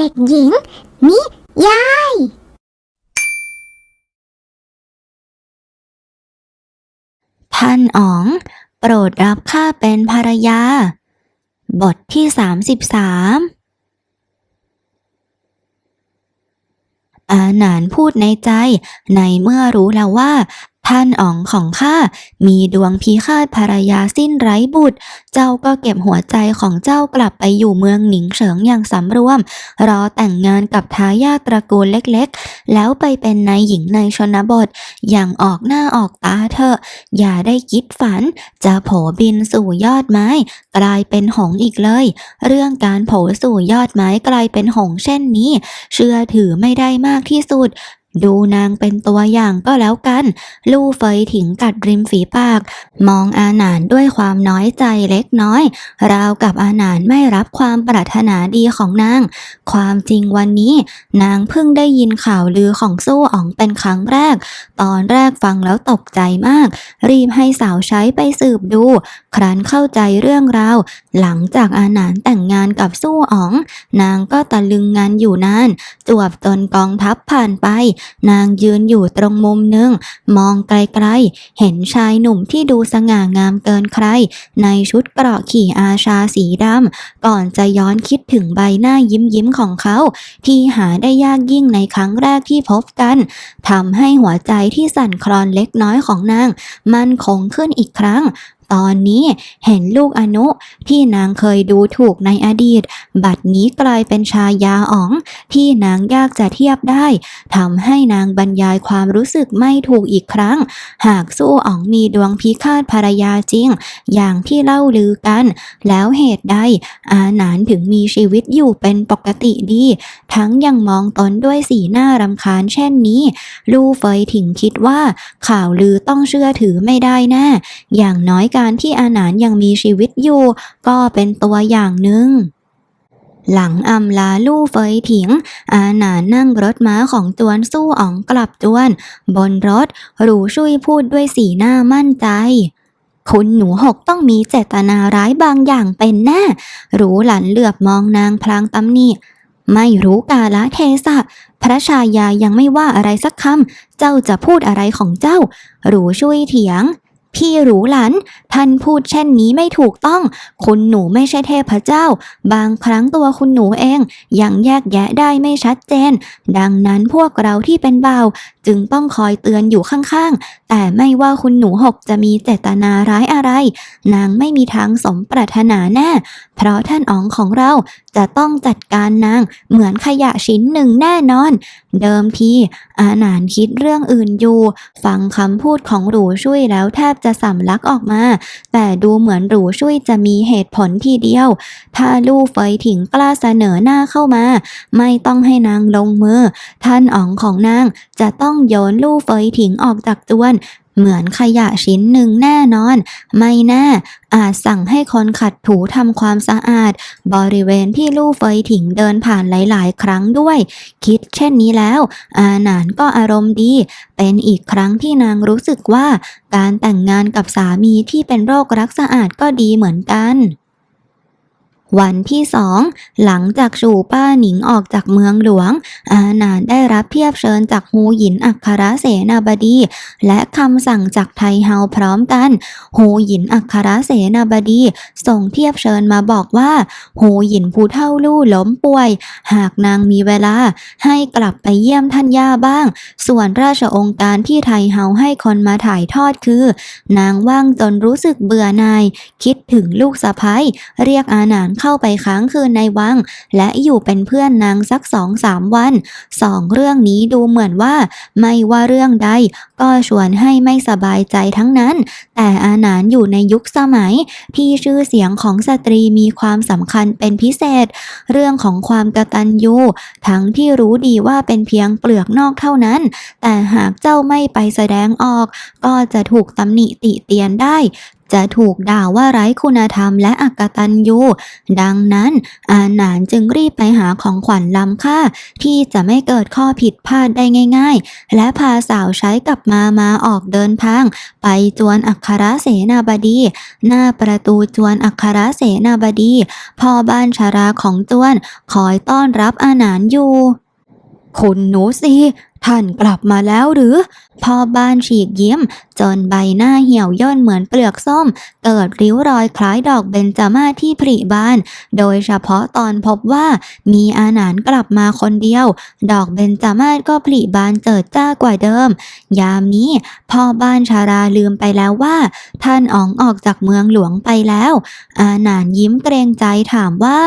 เด็กหญิง นิยาย ท่านอ๋อง โปรดรับข้าเป็นภรรยา บทที่สามสิบสามอาหนานพูดในใจในเมื่อรู้แล้วว่า ท่านอ๋องของข้ามีดวงพิฆาตภรรยาสิ้นไร้บุตร เจ้าก็เก็บหัวใจของเจ้ากลับไปอยู่เมืองหนิงเฉิงอย่างสำรวม รอแต่งงานกับทายาทตระกูลเล็กๆ แล้วไปเป็นนายหญิงในชนบท อย่างออกหน้าออกตาเถอะ อย่าได้คิดฝัน จะโผบินสู่ยอดไม้ กลายเป็นหงอีกเลย เรื่องการโผสู่ยอดไม้กลายเป็นหงเช่นนี้ เชื่อถือไม่ได้มากที่สุด ดูนางเป็นตัวอย่างก็แล้วกัน ลู่เฟยถิงกัดริมฝีปาก มองอาหนานด้วยความน้อยใจเล็กน้อย ราวกับอาหนานไม่รับความปรารถนาดีของนาง ความจริงวันนี้ นางเพิ่งได้ยินข่าวลือของสู้อ๋องเป็นครั้งแรก ตอนแรกฟังแล้วตกใจมาก รีบให้สาวใช้ไปสืบดู ครั้นเข้าใจเรื่องราว หลังจากอาหนานแต่งงานกับสู้อ๋อง นางก็ตะลึงงานอยู่นาน จวบจนกองทัพผ่านไป นางยืนอยู่ตรงมุมหนึ่ง มองไกลๆ เห็นชายหนุ่มที่ดูสง่างามเกินใคร ในชุดเกราะขี่อาชาสีดำ ก่อนจะย้อนคิดถึงใบหน้ายิ้มยิ้มๆของเขา ที่หาได้ยากยิ่งในครั้งแรกที่พบกันทำให้หัวใจที่สั่นคลอนเล็กน้อยของนาง มันคงขึ้นอีกครั้ง ตอนนี้เห็นลูกอนุที่นางเคยดูถูกในอดีต บัดนี้กลายเป็นชายาอ๋อง ที่นางยากจะเทียบได้ทำให้นางบรรยายความรู้สึกไม่ถูกอีกครั้ง หากสู้อ๋องมีดวงพิฆาตภรรยาจริง อย่างที่เล่าลือกัน แล้วเหตุใดอาหนานถึงมีชีวิตอยู่เป็นปกติดี ทั้งยังมองตนด้วยสีหน้ารำคาญเช่นนี้ ลู่เฟยถิงคิดว่า ข่าวลือต้องเชื่อถือไม่ได้แน่อย่างน้อยกการที่อาหนานยังมีชีวิตอยู่ ก็เป็นตัวอย่างหนึ่งหลังอำลาลู่เฟยถิง อาหนานนั่งรถม้าของจวนสู้อ๋องกลับจวน บนรถ หรูชุยพูดด้วยสีหน้ามั่นใจ คุณหนูหกต้องมีเจตนาร้ายบางอย่างเป็นแน่รู้หลันเหลือบมองนางพลางตำหนิไม่รู้กาละเทศะ พระชายายังไม่ว่าอะไรสักคำ เจ้าจะพูดอะไรของเจ้า หรูช่วยเถียง พี่หรูหลัน ท่านพูดเช่นนี้ไม่ถูกต้อง คุณหนูไม่ใช่เทพเจ้า บางครั้งตัวคุณหนูเอง ยังแยกแยะได้ไม่ชัดเจน ดังนั้นพวกเราที่เป็นบ่าวจึงต้องคอยเตือนอยู่ข้างๆ แต่ไม่ว่าคุณหนูหกจะมีเจตนาร้ายอะไร นางไม่มีทางสมปรารถนาแน่ เพราะท่านอ๋องของเราจะต้องจัดการนางเหมือนขยะชิ้นหนึ่งแน่นอน เดิมทีอาหนานคิดเรื่องอื่นอยู่ ฟังคำพูดของหรูช่วยแล้วแทบจะะสำลักออกมา แต่ดูเหมือนหรูช่วยจะมีเหตุผลทีเดียว ถ้าลู่เฟยถิงกล้าเสนอหน้าเข้ามา ไม่ต้องให้นางลงมือ ท่านอ๋องของนางจะต้องโยนลู่เฟยถิงออกจากจวน เหมือนขยะชิ้นหนึ่งแน่นอน ไม่แน่อาจสั่งให้คนขัดถูทำความสะอาด บริเวณที่ลู่เฟยถิงเดินผ่านหลาย ๆ ครั้งด้วย คิดเช่นนี้แล้ว อาหนานก็อารมณ์ดี เป็นอีกครั้งที่นางรู้สึกว่า การแต่งงานกับสามีที่เป็นโรครักสะอาดก็ดีเหมือนกัน วันที่สองหลังจากชูป้าหนิงออกจากเมืองหลวง อาหนานได้รับเทียบเชิญจากฮูหยินอัครเสนาบดี และคำสั่งจากไทเฮาพร้อมกันฮูหยินอัครเสนาบดี ส่งเทียบเชิญมาบอกว่าฮูหยินผู้เท่าลู่ล้มป่วย หากนางมีเวลา ให้กลับไปเยี่ยมท่านย่าบ้าง ส่วนราชองค์การที่ไทเฮาให้คนมาถ่ายทอดคือ นางว่างจนรู้สึกเบื่อหน่าย คิดถึงลูกสะพ้ยเรียกอาหนานเข้าไปค้างคืนในวัง และอยู่เป็นเพื่อนนางสักสองสามวันสองเรื่องนี้ดูเหมือนว่า ไม่ว่าเรื่องใด ก็ชวนให้ไม่สบายใจทั้งนั้น แต่อาหนานอยู่ในยุคสมัย ที่ชื่อเสียงของสตรีมีความสำคัญเป็นพิเศษ เรื่องของความกตัญญูทั้งที่รู้ดีว่าเป็นเพียงเปลือกนอกเท่านั้น แต่หากเจ้าไม่ไปแสดงออก ก็จะถูกตำหนิติเตียนได้ จะถูกด่าว่าไร้คุณธรรมและอักตันยูดังนั้น อาหนานจึงรีบไปหาของขวัญล้ำค่า ที่จะไม่เกิดข้อผิดพลาดได้ง่าย ๆ และพาสาวใช้กลับมามาออกเดินทาง ไปจวนอัครเสนาบดี หน้าประตูจวนอัครเสนาบดีพ่อบ้านชาราของจวน คอยต้อนรับอาหนานอยู่ คุณหนูสิท่านกลับมาแล้วหรือ พ่อบ้านฉีกยิ้ม จนใบหน้าเหี่ยวย่นเหมือนเปลือกส้ม เกิดริ้วรอยคล้ายดอกเบญจมาศที่ผลิบาน โดยเฉพาะตอนพบว่ามีอาหนานกลับมาคนเดียว ดอกเบญจมาศก็ผลิบานเจิดจ้ากว่าเดิม ยามนี้พ่อบ้านชาราลืมไปแล้วว่า ท่านอ๋องออกจากเมืองหลวงไปแล้ว อาหนานยิ้มเกรงใจถามว่า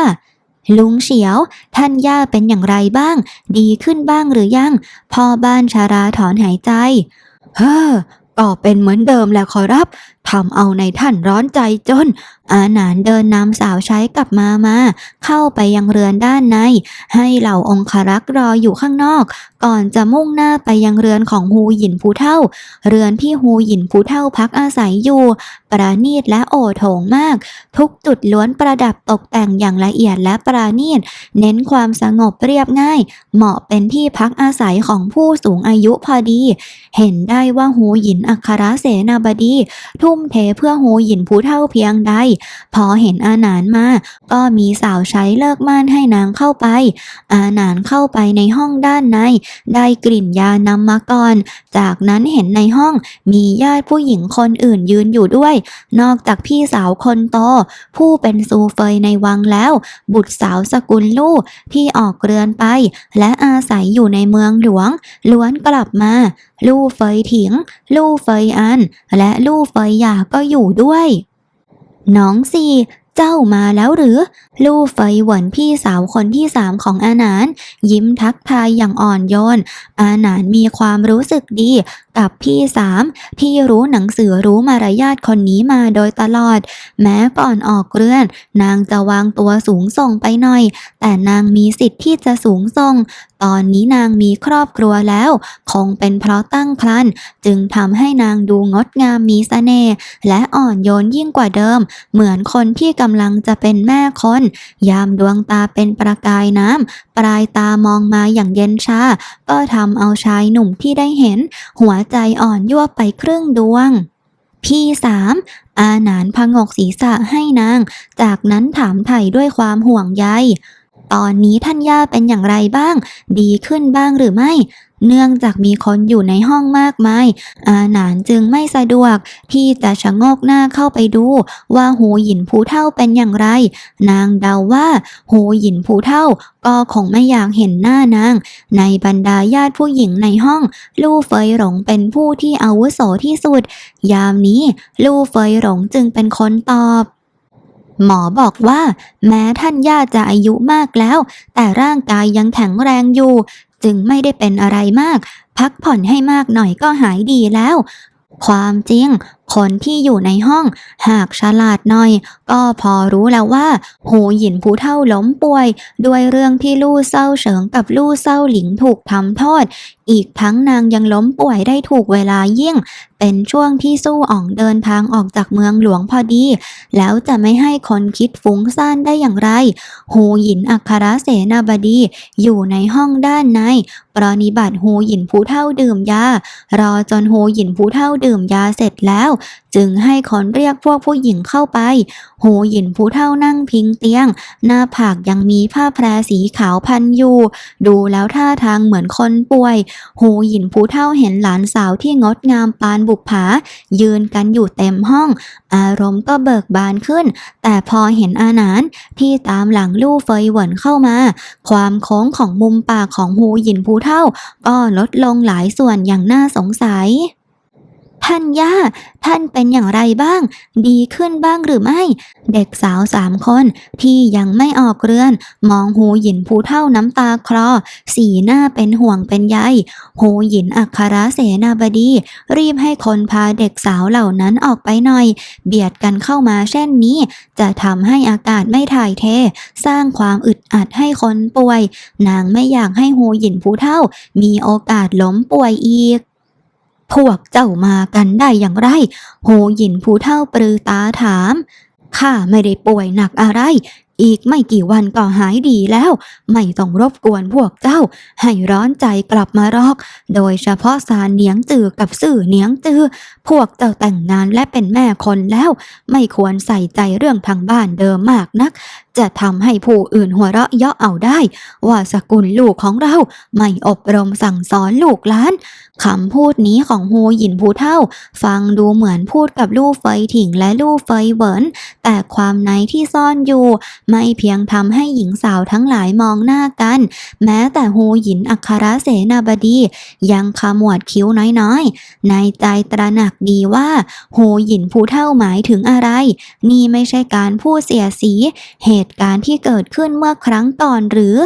ลุงเฉียว ท่านย่าเป็นอย่างไรบ้าง ดีขึ้นบ้างหรือยัง พ่อบ้านชาราถอนหายใจ เฮ้อก็เป็นเหมือนเดิมแหละขอรับทำเอาในท่านร้อนใจจน อาหนานเดินนำสาวใช้กลับมามาเข้าไปยังเรือนด้านใน ให้เหล่าองครักษ์รออยู่ข้างนอก ก่อนจะมุ่งหน้าไปยังเรือนของฮูหยินผู้เท่า เรือนที่ฮูหยินผู้เท่าพักอาศัยอยู่ ประณีตและโอโถงมาก ทุกจุดล้วนประดับตกแต่งอย่างละเอียดและประณีต เน้นความสงบเรียบง่าย เหมาะเป็นที่พักอาศัยของผู้สูงอายุพอดี เห็นได้ว่าฮูหยินอัครเสนาบดี ทุ่มเทเพื่อฮูหยินผู้เท่าเพียงใดพอเห็นอาหนานมา ก็มีสาวใช้เลิกม่านให้นางเข้าไป อาหนานเข้าไปในห้องด้านใน ได้กลิ่นยานำมาก่อน จากนั้นเห็นในห้องมีญาติผู้หญิงคนอื่นยืนอยู่ด้วย นอกจากพี่สาวคนโตผู้เป็นซูเฟยในวังแล้ว บุตรสาวสกุลลู่ที่ออกเรือนไป และอาศัยอยู่ในเมืองหลวง ล้วนกลับมา ลู่เฟยถิง ลู่เฟยอัน และลู่เฟยหยาก็อยู่ด้วย น้องซีเจ้ามาแล้วหรือ ลู่เฟยหวนพี่สาวคนที่สามของอาหนาน ยิ้มทักทายอย่างอ่อนโยน อาหนานมีความรู้สึกดี กับพี่สามที่รู้หนังสือรู้มารยาทคนนี้มาโดยตลอด แม้ก่อนออกเรือน นางจะวางตัวสูงส่งไปหน่อย แต่นางมีสิทธิ์ที่จะสูงส่ง ตอนนี้นางมีครอบครัวแล้ว คงเป็นเพราะตั้งครรภ์จึงทำให้นางดูงดงามมีเสน่ห์และอ่อนโยนยิ่งกว่าเดิม เหมือนคนที่กำลังจะเป็นแม่คน ยามดวงตาเป็นประกายน้ำปลายตามองมาอย่างเย็นชา ก็ทำเอาชายหนุ่มที่ได้เห็น หัวใจอ่อนยั่วไปครึ่งดวงพี่สามอาหนานพงกศีรษะให้นาง จากนั้นถามไถ่ด้วยความห่วงใย ตอนนี้ท่านย่าเป็นอย่างไรบ้าง ดีขึ้นบ้างหรือไม่ เนื่องจากมีคนอยู่ในห้องมากมาย อาหนานจึงไม่สะดวก ที่จะชะโงกหน้าเข้าไปดู ว่าหูหยินผู้เท่าเป็นอย่างไร นางเดาว่า หูหยินผู้เท่าก็คงไม่อยากเห็นหน้านาง ในบรรดาญาติผู้หญิงในห้อง ลู่เฟยหลงเป็นผู้ที่อาวุโสที่สุด ยามนี้ ลู่เฟยหลงจึงเป็นคนตอบ หมอบอกว่า แม้ท่านย่าจะอายุมากแล้ว แต่ร่างกายยังแข็งแรงอยู่ จึงไม่ได้เป็นอะไรมาก พักผ่อนให้มากหน่อยก็หายดีแล้ว ความจริง คนที่อยู่ในห้อง หากฉลาดหน่อย ก็พอรู้แล้วว่า หูหยินผู้เท่าล้มป่วย ด้วยเรื่องที่ลู่เศร้าเฉิงกับลู่เศร้าหลิงถูกทำโทษ อีกทั้งนางยังล้มป่วยได้ถูกเวลายิ่ง เป็นช่วงที่สู้อ่องเดินทางออกจากเมืองหลวงพอดี แล้วจะไม่ให้คนคิดฟุ้งซ่านได้อย่างไร หูหยินอัครเสนาบดี อยู่ในห้องด้านในปรนิบัติหูหยินผู้เท่าดื่มยา รอจนหูหยินผู้เท่าดื่มยาเสร็จแล้วจึงให้คนเรียกพวกผู้หญิงเข้าไป หูหยินผู้เท่านั่งพิงเตียง หน้าผากยังมีผ้าแพรสีขาวพันอยู่ ดูแล้วท่าทางเหมือนคนป่วย หูหยินผู้เท่าเห็นหลานสาวที่งดงามปานบุปผา ยืนกันอยู่เต็มห้อง อารมณ์ก็เบิกบานขึ้น แต่พอเห็นอาหนานที่ตามหลังลู่เฟยเหวินเข้ามา ความโค้งของมุมปากของหูหยินผู้เท่า ก็ลดลงหลายส่วนอย่างน่าสงสัย ท่านย่า ท่านเป็นอย่างไรบ้าง ดีขึ้นบ้างหรือไม่ เด็กสาวสามคนที่ยังไม่ออกเรือน มองหูหยินผู้เท่าน้ำตาคลอ สีหน้าเป็นห่วงเป็นใยหูหยินอัครเสนาบดี รีบให้คนพาเด็กสาวเหล่านั้นออกไปหน่อย เบียดกันเข้ามาเช่นนี้ จะทำให้อากาศไม่ถ่ายเท สร้างความอึดอัดให้คนป่วย นางไม่อยากให้หูหยินผู้เท่า มีโอกาสล้มป่วยอีก พวกเจ้ามากันได้อย่างไร โหยินผู้เท่าปรือตาถาม ข้าไม่ได้ป่วยหนักอะไร อีกไม่กี่วันก็หายดีแล้ว ไม่ต้องรบกวนพวกเจ้า ให้ร้อนใจกลับมารอก โดยเฉพาะสารเนียงจือกับสื่อเนียงจือ พวกเจ้าแต่งงานและเป็นแม่คนแล้ว ไม่ควรใส่ใจเรื่องทางบ้านเดิมมากนักจะทำให้ผู้อื่นหัวเราะเยาะเอาได้ ว่าสกุลลูกของเราไม่อบรมสั่งสอนลูกหลานคำพูดนี้ของโฮหยินผู้เท่า ฟังดูเหมือนพูดกับลู่เฟยถิงและลู่เฟยเหวินแต่ความในที่ซ่อนอยู่ ไม่เพียงทำให้หญิงสาวทั้งหลายมองหน้ากัน แม้แต่โฮหยินอัครเสนาบดี ยังขมวดคิ้วน้อยๆ ในใจตระหนักดีว่า โฮหยินผู้เท่าหมายถึงอะไร นี่ไม่ใช่การพูดเสียสีเหตุตุการณ์ที่เกิดขึ้นเมื่อครั้งก่อนหรือ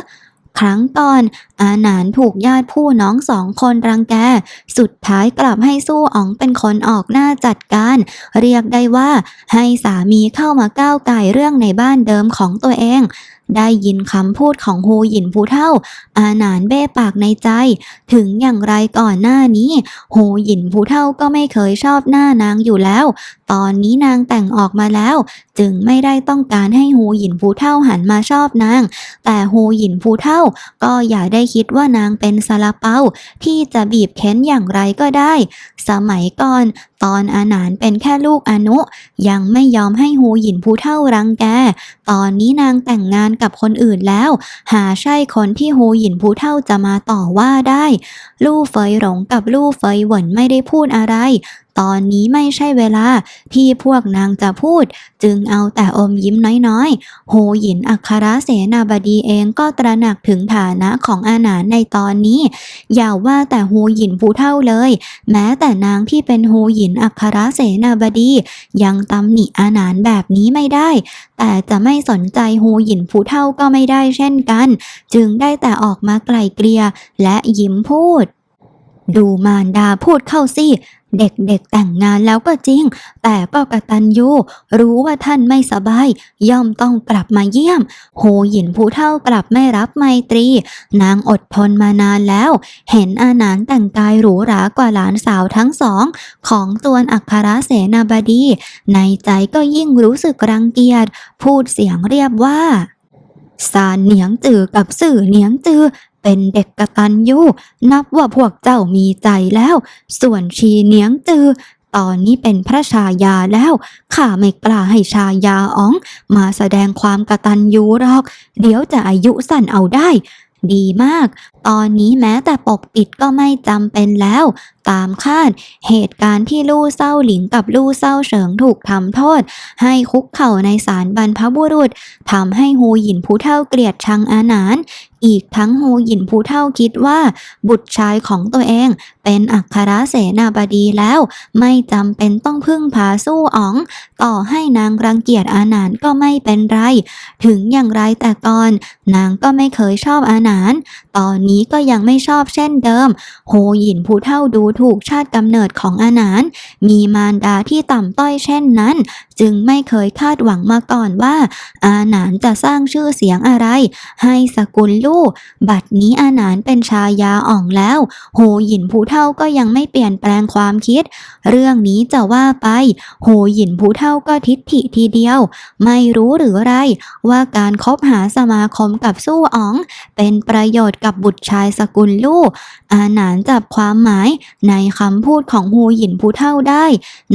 ครั้งก่อน อาหนานถูกญาติผู้น้องสองคนรังแก สุดท้ายกลับให้สู้อ๋องเป็นคนออกหน้าจัดการ เรียกได้ว่า ให้สามีเข้ามาก้าวไก่เรื่องในบ้านเดิมของตัวเอง ได้ยินคำพูดของฮูหยินผู้เท่า อาหนานเบ้ปากในใจ ถึงอย่างไรก่อนหน้านี้ฮูหยินผู้เท่าก็ไม่เคยชอบหน้านางอยู่แล้ว ตอนนี้นางแต่งออกมาแล้ว จึงไม่ได้ต้องการให้ฮูหยินผู้เท่าหันมาชอบนาง แต่ฮูหยินผู้เท่าก็อย่าได้คิดว่านางเป็นซาลาเปาที่จะบีบเค้นอย่างไรก็ได้ สมัยก่อนตอนอาหนานเป็นแค่ลูกอนุ ยังไม่ยอมให้ฮูหยินผู้เท่ารังแก ตอนนี้นางแต่งงานกับคนอื่นแล้ว หาใช่คนที่ฮูหยินผู้เท่าจะมาต่อว่าได้ ลู่เฟยหลงกับลู่เฟยเหวินไม่ได้พูดอะไร ตอนนี้ไม่ใช่เวลาที่พวกนางจะพูด จึงเอาแต่อมยิ้มน้อยๆ โฮหยินอัครเสนาบดีเองก็ตระหนักถึงฐานะของอาหนานในตอนนี้ อย่าว่าแต่โฮหยินผู้เท่าเลย แม้แต่นางที่เป็นโฮหยินอัครเสนาบดี ยังตำหนิอาหนานแบบนี้ไม่ได้ แต่จะไม่สนใจโฮหยินผู้เท่าก็ไม่ได้เช่นกัน จึงได้แต่ออกมาไกลเกลียและยิ้มพูด ดูมารดาพูดเข้าสิ เด็กๆแต่งงานแล้วก็จริง แต่ก็กตัญญูรู้ว่าท่านไม่สบาย ย่อมต้องกลับมาเยี่ยมโฮหยินผู้เท่ากลับไม่รับไมตรี นางอดทนมานานแล้ว เห็นอาหนานแต่งกายหรูหรากว่าหลานสาวทั้งสอง ของตัวนอัครเสนาบดี ในใจก็ยิ่งรู้สึกรังเกียจ พูดเสียงเรียบว่า ซานเหนียงจือกับสื่อเหนียงจือเป็นเด็กกตัญญูนับว่าพวกเจ้ามีใจแล้ว ส่วนชีเหนียงจือตอนนี้เป็นพระชายาแล้ว ข้าไม่กล้าให้ชายาอ๋อง มาแสดงความกระตัญญูหรอก เดี๋ยวจะอายุสั้นเอาได้ ดีมาก ตอนนี้แม้แต่ปกปิดก็ไม่จำเป็นแล้ว ตามคาด เหตุการณ์ที่ลู่เศร้าหลิงกับลู่เศร้าเฉิงถูกทำโทษ ให้คุกเข่าในศาลบรรพบุรุษทำให้ฮูหยินผู้เท่าเกลียดชังอาหนานอีกทั้งฮูหยินผู้เท่าคิดว่า บุตรชายของตัวเองเป็นอัครเสนาบดีแล้ว ไม่จำเป็นต้องพึ่งพาสู้อ๋อง ต่อให้นางรังเกียจอาหนานก็ไม่เป็นไร ถึงอย่างไรแต่ก่อน นางก็ไม่เคยชอบอาหนาน ตอนนี้ก็ยังไม่ชอบเช่นเดิมโฮหยินผู้เท่าดูถูกชาติกำเนิดของอาหนานมีมารดาที่ต่ำต้อยเช่นนั้น จึงไม่เคยคาดหวังมาก่อนว่า อาหนานจะสร้างชื่อเสียงอะไร ให้สกุลลูกบัดนี้อาหนานเป็นชายาอ่องแล้วโฮหยินผู้เท่าก็ยังไม่เปลี่ยนแปลงความคิด เรื่องนี้จะว่าไปโฮหยินผู้เท่าก็ทิฐิทีเดียว ไม่รู้หรือไร ว่าการคบหาสมาคมกับสู้อ๋อง เป็นประโยชน์กับบุตรชายสกุลลูกอาหนานจับความหมายในคำพูดของฮูหยินผู้เท่าได้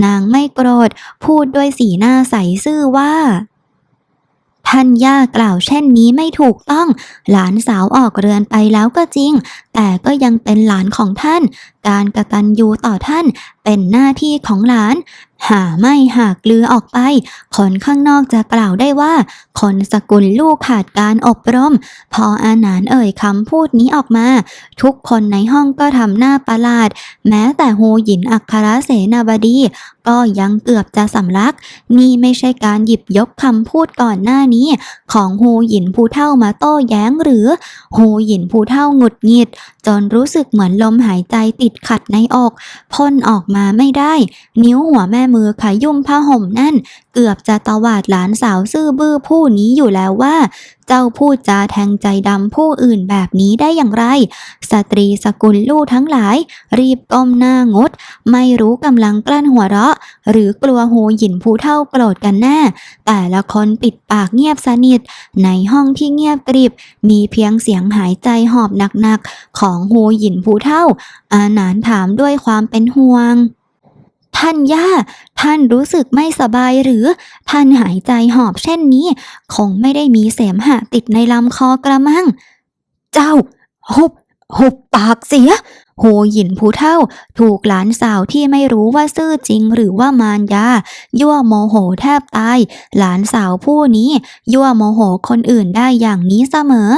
นางไม่โกรธ พูดด้วยสีหน้าใสซื่อว่าท่านย่ากล่าวเช่นนี้ไม่ถูกต้อง หลานสาวออกเรือนไปแล้วก็จริง แต่ก็ยังเป็นหลานของท่าน การกตัญญูต่อท่านเป็นหน้าที่ของหลาน หาไม่หากลือออกไป คนข้างนอกจะกล่าวได้ว่า คนสกุลลูกขาดการอบรม พออาหนานเอ่ยคำพูดนี้ออกมา ทุกคนในห้องก็ทำหน้าประหลาด แม้แต่โฮหยินอัครเสนาบดี ก็ยังเกือบจะสำลัก นี่ไม่ใช่การหยิบยกคำพูดก่อนหน้านี้ ของโฮหยินผู้เท่ามาโต้แย้งหรือโฮหยินผู้เท่าหงุดหงิด จนรู้สึกเหมือนลมหายใจติดขัดในอกพ่นออกมาไม่ได้ นิ้วหัวแม่มือขยุ่มผ้าห่มนั่น เกือบจะตวาดหลานสาวซื่อบื้อผู้นี้อยู่แล้วว่า เจ้าพูดจาแทงใจดำผู้อื่นแบบนี้ได้อย่างไร สตรีสกุลลูกทั้งหลาย รีบก้มหน้างด ไม่รู้กำลังกลั้นหัวเราะ หรือกลัวโหหยินผู้เท่าโกรธกันแน่ แต่ละคนปิดปากเงียบสนิท ในห้องที่เงียบกริบ มีเพียงเสียงหายใจหอบหนักๆ ของโหหยินผู้เท่า อาหนานถามด้วยความเป็นห่วง ท่านย่า ท่านรู้สึกไม่สบายหรือ ท่านหายใจหอบเช่นนี้ คงไม่ได้มีเสมหะติดในลำคอกระมัง เจ้า หุบ หุบปากเสีย โหหยินผู้เท่า ถูกหลานสาวที่ไม่รู้ว่าซื่อจริงหรือว่ามารยา ยั่วโมโหแทบตาย หลานสาวผู้นี้ ยั่วโมโหคนอื่นได้อย่างนี้เสมอ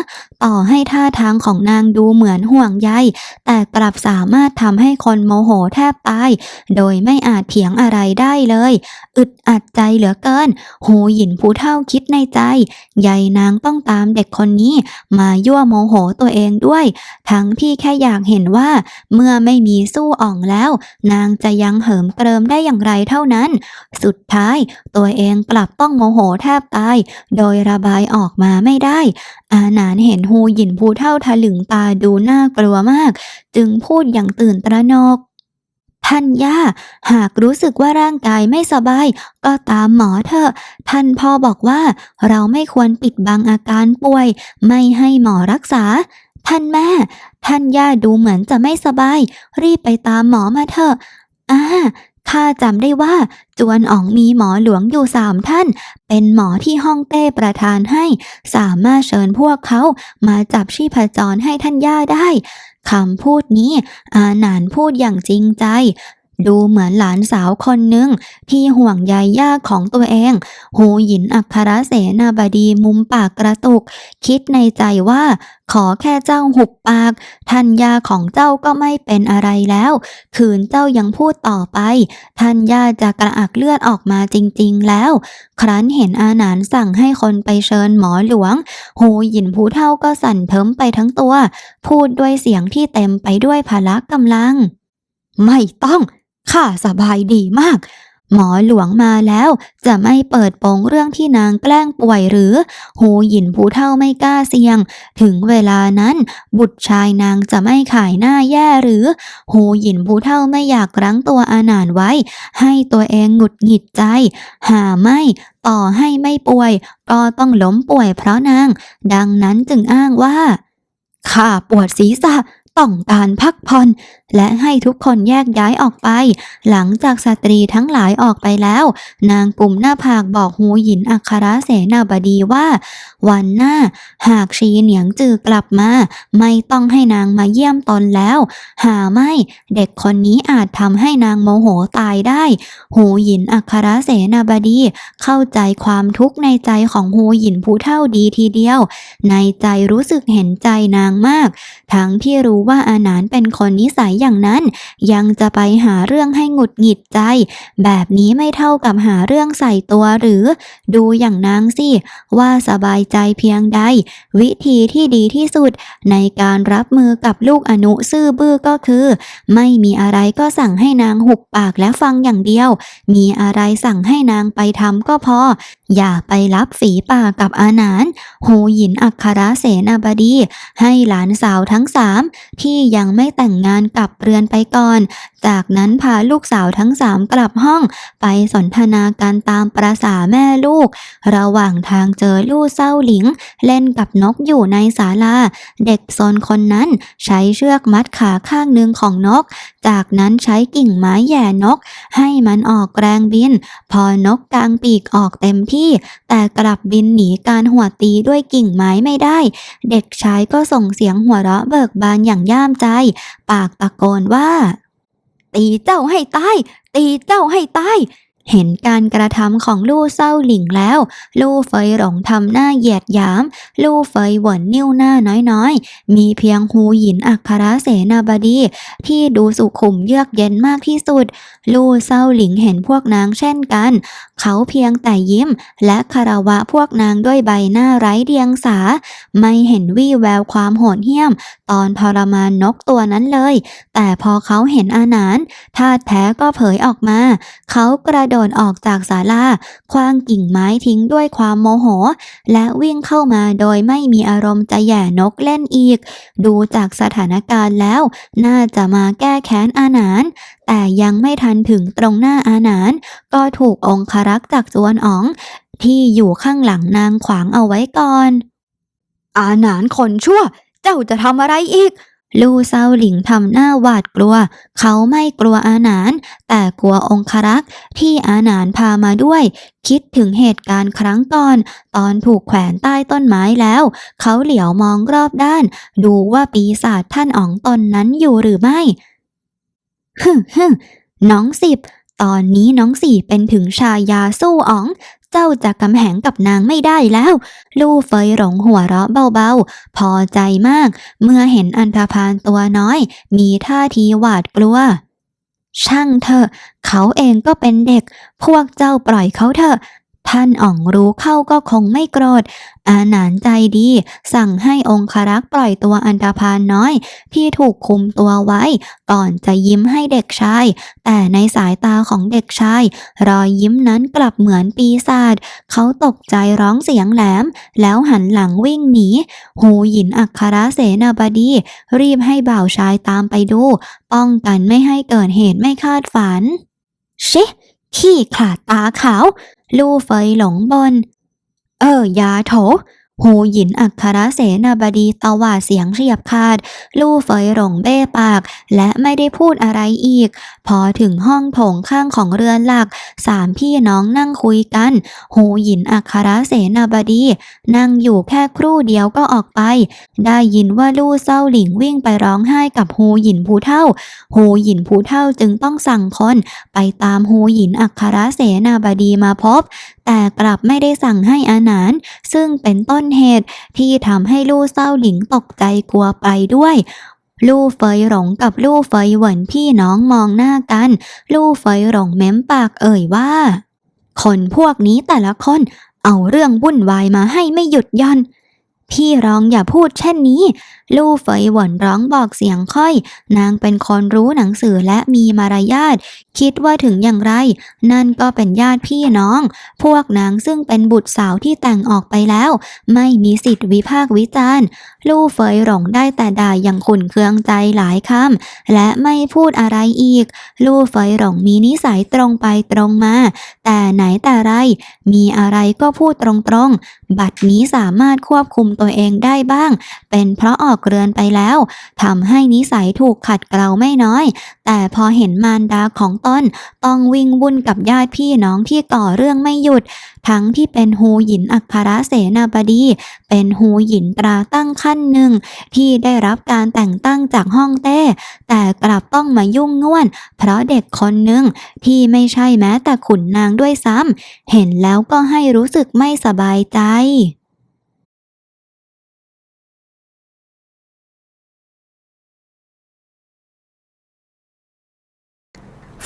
ต่อให้ท่าทางของนางดูเหมือนห่วงใยแต่กลับสามารถทำให้คนโมโหแทบตาย โดยไม่อาจเถียงอะไรได้เลย อึดอัดใจเหลือเกินโหหยินผู้เท่าคิดในใจ ใยนางต้องตามเด็กคนนี้ มายั่วโมโหตัวเองด้วย ทั้งที่แค่อยากเห็นว่าเมื่อไม่มีสู้อ่องแล้ว นางจะยังเหิมเกริมได้อย่างไรเท่านั้น สุดท้ายตัวเองกลับต้องโมโหแทบตาย โดยระบายออกมาไม่ได้ อาหนานเห็นฮูหยินผู้เท่าทะลึงตาดูน่ากลัวมาก จึงพูดอย่างตื่นตระหนกท่านย่า หากรู้สึกว่าร่างกายไม่สบาย ก็ตามหมอเถอะ ท่านพ่อบอกว่าเราไม่ควรปิดบังอาการป่วย ไม่ให้หมอรักษา ท่านแม่ ท่านย่าดูเหมือนจะไม่สบาย รีบไปตามหมอมาเถอะอ่าข้าจำได้ว่าจวนอ๋องมีหมอหลวงอยู่สามท่าน เป็นหมอที่ห้องเต้ประทานให้ สามารถเชิญพวกเขามาจับชีพจรให้ท่านย่าได้คำพูดนี้อาหนานพูดอย่างจริงใจ ดูเหมือนหลานสาวคนหนึ่งที่ห่วงใยย่าของตัวเอง หูหยินอัครเสนาบดีมุมปากกระตุก คิดในใจว่า ขอแค่เจ้าหุบปาก ท่านยาของเจ้าก็ไม่เป็นอะไรแล้ว คืนเจ้ายังพูดต่อไป ท่านยาจะกระอักเลือดออกมาจริง ๆ แล้ว ครั้นเห็นอาหนานสั่งให้คนไปเชิญหมอหลวง หูหยินผู้เท่าก็สั่นเทิมไปทั้งตัว พูดด้วยเสียงที่เต็มไปด้วยพละกำลัง ไม่ต้อง ข้าสบายดีมาก หมอหลวงมาแล้วจะไม่เปิดโปงเรื่องที่นางแกล้งป่วยหรือ หูหยินผู้เท่าไม่กล้าเสี่ยง ถึงเวลานั้น บุตรชายนางจะไม่ขายหน้าแย่หรือ หูหยินผู้เท่าไม่อยากรั้งตัวอาหนานไว้ ให้ตัวเองหงุดหงิดใจ หาไม่ต่อให้ไม่ป่วย ก็ต้องล้มป่วยเพราะนาง ดังนั้นจึงอ้างว่าข้าปวดศีรษะ ต้องการพักผ่อนและให้ทุกคนแยกย้ายออกไป หลังจากสตรีทั้งหลายออกไปแล้ว นางกลุ่มหน้าผากบอกหูหยินอัครเสนาบดีว่า วันหน้า หากชีเหนียงจือกลับมา ไม่ต้องให้นางมาเยี่ยมตนแล้ว หาไม่ เด็กคนนี้อาจทำให้นางโมโหตายได้ หูหยินอัครเสนาบดี เข้าใจความทุกข์ในใจของหูหยินผู้เท่าดีทีเดียว ในใจรู้สึกเห็นใจนางมาก ทั้งที่รู้ว่าอาหนานเป็นคนนิสัยอย่างนั้น ยังจะไปหาเรื่องให้หงุดหงิดใจ แบบนี้ไม่เท่ากับหาเรื่องใส่ตัวหรือ ดูอย่างนางสิ ว่าสบายใจเพียงใด วิธีที่ดีที่สุด ในการรับมือกับลูกอนุซื่อบื้อก็คือ ไม่มีอะไรก็สั่งให้นางหุบปากและฟังอย่างเดียว มีอะไรสั่งให้นางไปทำก็พอ อย่าไปรับฝีปากกับอาหนานโหหยินอัครเสนาบดี ให้หลานสาวทั้งสามที่ยังไม่แต่งงานกลับเรือนไปก่อน จากนั้นพาลูกสาวทั้งสามกลับห้อง ไปสนทนาการตามประษาแม่ลูก ระหว่างทางเจอลู่เศร้าหลิง เล่นกับนกอยู่ในศาลา เด็กซนคนนั้นใช้เชือกมัดขาข้างหนึ่งของนก จากนั้นใช้กิ่งไม้แย่นก ให้มันออกแรงบิน พอนกกลางปีกออกเต็มที่ แต่กลับบินหนีการหัวตีด้วยกิ่งไม้ไม่ได้ เด็กชายก็ส่งเสียงหัวเราะเบิกบานอย่างย่ามใจ ปากตะโกนว่า ตีเจ้าให้ตาย ตีเจ้าให้ตาย เห็นการกระทำของลู่เศร้าหลิงแล้ว ลู่เฟยหลงทำหน้าเหยียดหยาม ลู่เฟยหวนนิ้วหน้าน้อยๆ มีเพียงฮูหยินอักครเสนาบดี ที่ดูสุขุมเยือกเย็นมากที่สุด ลู่เศร้าหลิงเห็นพวกนางเช่นกัน เขาเพียงแต่ยิ้ม และคารวะพวกนางด้วยใบหน้าไร้เดียงสา ไม่เห็นวี่แววความโหดเหี้ยม ตอนทรมานนกตัวนั้นเลย แต่พอเขาเห็นอาหนานธาตุแท้ก็เผยออกมา เขากระโดดออกจากศาลาคว้างกิ่งไม้ทิ้งด้วยความโมโห และวิ่งเข้ามาโดยไม่มีอารมณ์จะแย่นกเล่นอีก ดูจากสถานการณ์แล้ว น่าจะมาแก้แค้นอาหนานแต่ยังไม่ทันถึงตรงหน้าอาหนาน ก็ถูกองครักษ์จากจวนอ๋อง ที่อยู่ข้างหลังนางขวางเอาไว้ก่อน อาหนานคนชั่ว เจ้าจะทำอะไรอีก ลู่เซาหลิงทำหน้าหวาดกลัว เขาไม่กลัวอาหนาน แต่กลัวองครักษ์ที่อาหนานพามาด้วย คิดถึงเหตุการณ์ครั้งก่อน ตอนถูกแขวนใต้ต้นไม้แล้ว เขาเหลียวมองรอบด้าน ดูว่าปีศาจท่านอ๋องตนนั้นอยู่หรือไม่ฮึมฮึมน้องสิบตอนนี้น้องสี่เป็นถึงชายาสู้อ๋อง เจ้าจะกำแหงกับนางไม่ได้แล้ว ลู่เฟยหลงหัวเราะเบาๆ พอใจมาก เมื่อเห็นอันธพาลตัวน้อย มีท่าทีหวาดกลัว ช่างเถอะ เขาเองก็เป็นเด็ก พวกเจ้าปล่อยเขาเถอะ ท่านอ่องรู้เข้าก็คงไม่โกรธ อาหนานใจดี สั่งให้องครักษ์ปล่อยตัวอันธพาลน้อย ที่ถูกคุมตัวไว้ ก่อนจะยิ้มให้เด็กชาย แต่ในสายตาของเด็กชาย รอยยิ้มนั้นกลับเหมือนปีศาจเขาตกใจร้องเสียงแหลม แล้วหันหลังวิ่งหนีหูหยินอัครเสนาบดี รีบให้บ่าวชายตามไปดู ป้องกันไม่ให้เกิดเหตุไม่คาดฝันชิ ขี้ขลาดตาขาว ลู่เฟยหลงบน เออยาโถ หูหยินอัครเสนาบดีตวาดเสียงเฉียบขาด ลู่เฟยหลงเบ้ปาก และไม่ได้พูดอะไรอีก พอถึงห้องโถงข้างของเรือนหลัก สามพี่น้องนั่งคุยกัน หูหยินอัครเสนาบดี นั่งอยู่แค่ครู่เดียวก็ออกไป ได้ยินว่าลู่เศร้าหลิงวิ่งไปร้องไห้กับหูหยินผู้เท่า หูหยินผู้เท่าจึงต้องสั่งคนไปตามหูหยินอัครเสนาบดีมาพบ แต่กลับไม่ได้สั่งให้อาหนานซึ่งเป็นต้นเหตุที่ทำให้ลู่เศร้าหลิงตกใจกลัวไปด้วยลู่เฟยหลงกับลู่เฟยเหวินพี่น้องมองหน้ากัน ลู่เฟยหลงเม้มปากเอ่ยว่า คนพวกนี้แต่ละคนเอาเรื่องวุ่นวายมาให้ไม่หยุดย่อน พี่ร้องอย่าพูดเช่นนี้ ลู่เฟยหวนร้องบอกเสียงค่อย นางเป็นคนรู้หนังสือและมีมารยาท คิดว่าถึงอย่างไร นั่นก็เป็นญาติพี่น้อง พวกนางซึ่งเป็นบุตรสาวที่แต่งออกไปแล้ว ไม่มีสิทธิ์วิพากวิจารณ์ ลู่เฟยหลงได้แต่ด่าอย่างขุนเคืองใจหลายคำและไม่พูดอะไรอีก ลู่เฟยหลงมีนิสัยตรงไปตรงมา แต่ไหนแต่ไร มีอะไรก็พูดตรงๆ บัดนี้สามารถควบคุมตัวเองได้บ้าง เป็นเพราะออกเรือนไปแล้วทำให้นิสัยถูกขัดเกลาไม่น้อยแต่พอเห็นมารดาของตนต้องวิ่งวุ่นกับญาติพี่น้องที่ก่อเรื่องไม่หยุด ทั้งที่เป็นฮูหยินอัครเสนาบดี เป็นฮูหยินตราตั้งขั้นหนึ่ง ที่ได้รับการแต่งตั้งจากห้องเต้ แต่กลับต้องมายุ่งง่วน เพราะเด็กคนหนึ่งที่ไม่ใช่แม้แต่ขุนนางด้วยซ้ำเห็นแล้วก็ให้รู้สึกไม่สบายใจ